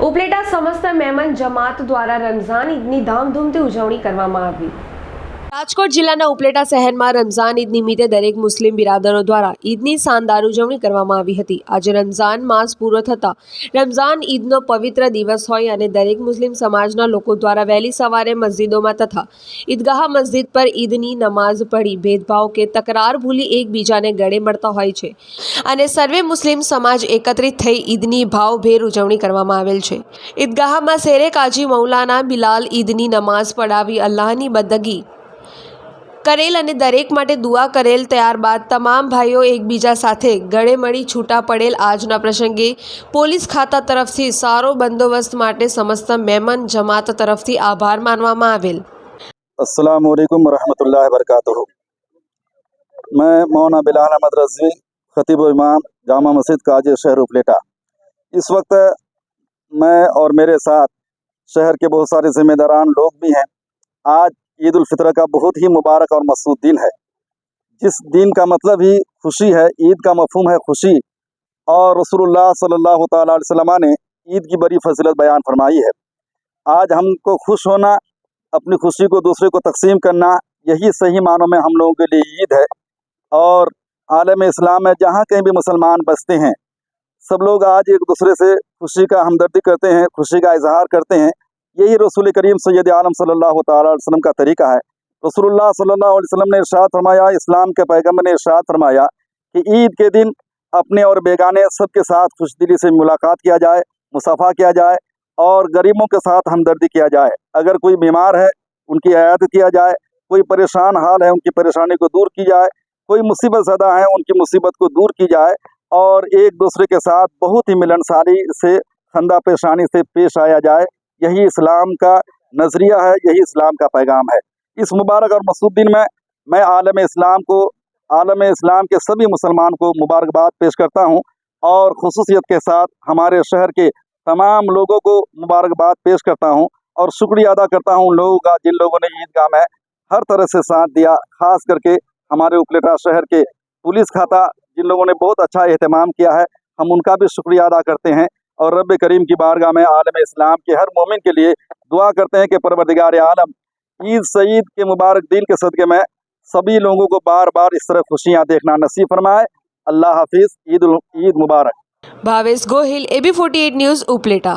ઉપલેટા સમસ્ત મહેમાન જમાત દ્વારા રમઝાન ઈદની ધામધૂમથી ઉજવણી કરવામાં આવી. રાજકોટ જિલ્લાના ઉપલેટા શહેરમાં રમઝાન ઈદ નિમિત્તે દરેક મુસ્લિમ બિરાદરો દ્વારા ઈદની શાનદાર ઉજવણી કરવામાં આવી હતી. આજે રમઝાન માસ પૂરો થતાં રમઝાન ઈદનો પવિત્ર દિવસ હોય અને દરેક મુસ્લિમ સમાજના લોકો દ્વારા વહેલી સવારે મસ્જિદોમાં તથા ઈદગાહ મસ્જિદ પર ઈદની નમાઝ પઢી ભેદભાવ કે તકરાર ભૂલી એકબીજાને ગળે મળતા હોય છે. અને સર્વે મુસ્લિમ સમાજ એકત્રિત થઈ ઈદની ભાવભેર ઉજવણી કરવામાં આવેલ છે. ઈદગાહમાં શેરે કાજી મૌલાના બિલાલ ઈદની નમાઝ પઢાવી અલ્લાહની બંદગી કરેલ અને દરેક માટે દુઆ કરેલ ત્યારબાદ તમામ ભાઈઓ એકબીજા સાથે ગળે મળી છૂટા પડેલ આજના પ્રસંગે પોલીસ ખાતા તરફથી સારો બંદોબસ્ત માટે સમસ્ત મહેમાન જમાત તરફથી આભાર માનવામાં આવેલ अस्सलाम वालेकुम रहमतुल्लाहि वरकatuह मैं मौना बिलाल अहमद रजवी खतीब इमाम जामा मस्जिद काजी शहर उपलेटा इस वक्त मैं और मेरे साथ शहर के बहुत सारे ज़िम्मेदारान लोग भी हैं आज ईद उल फितर का बहुत ही मुबारक और मसूद दिन है। जिस दिन का मतलब ही खुशी है, ईद का मफहम है खुशी। और रसूलुल्लाह सल्लल्लाहु अलैहि ने ईद की बड़ी फजीलत बयान फरमाई है। आज हमको खुश होना, अपनी खुशी को दूसरे को तकसीम करना, यही सही मानों में हम लोगों के लिए ईद है। और आलम इस्लाम में जहाँ कहीं भी मुसलमान बसते हैं, सब लोग आज एक दूसरे से खुशी का हमदर्दी करते हैं, खुशी का इजहार करते हैं। यही रसूल करीम सैद आलम सल्लल्लाहु ताला का तरीका है। रसूलुल्लाह सल्लल्लाहु अलैहि ने इरशाद फरमाया, इस्लाम के पैगंबर ने इरशाद फरमाया कि ईद के दिन अपने और बेगाने सबके साथ खुशदिली से मुलाकात किया जाए, मुसाफा किया जाए और गरीबों के साथ हमदर्दी किया जाए। अगर कोई बीमार है, उनकी आयात किया जाए, कोई परेशान हाल है, उनकी परेशानी को दूर की जाए, कोई मुसीबत ज़दा है, उनकी मुसीबत को दूर की जाए और एक दूसरे के साथ बहुत ही मिलनसारी से, खंदा पेशानी से पेश आया जाए यही इस्लाम का नज़रिया है, यही इस्लाम का पैगाम है। इस मुबारक और मसूद दिन में मैं आलम इस्लाम को, आलम इस्लाम के सभी मुसलमान को मुबारकबाद पेश करता हूँ और खसूसियत के साथ हमारे शहर के तमाम लोगों को मुबारकबाद पेश करता हूँ और शुक्रिया अदा करता हूँ उन लोगों का जिन लोगों ने ईदगाह में हर तरह से साथ दिया, खास करके हमारे उपलेटा शहर के पुलिस खाता जिन लोगों ने बहुत अच्छा अहतमाम किया है, हम उनका भी शुक्रिया अदा करते हैं। और रब करीम की बारगाह में आलम इस्लाम के हर मोमिन के लिए दुआ करते हैं कि परवरदिगार आलम, ईद सईद के मुबारक दिन के सदक़े में सभी लोगों को बार बार इस तरह खुशियाँ देखना नसीब फरमाए। अल्लाह हाफिज़, ईद ईद मुबारक। Bhavesh Gohil A B forty eight news Upleta.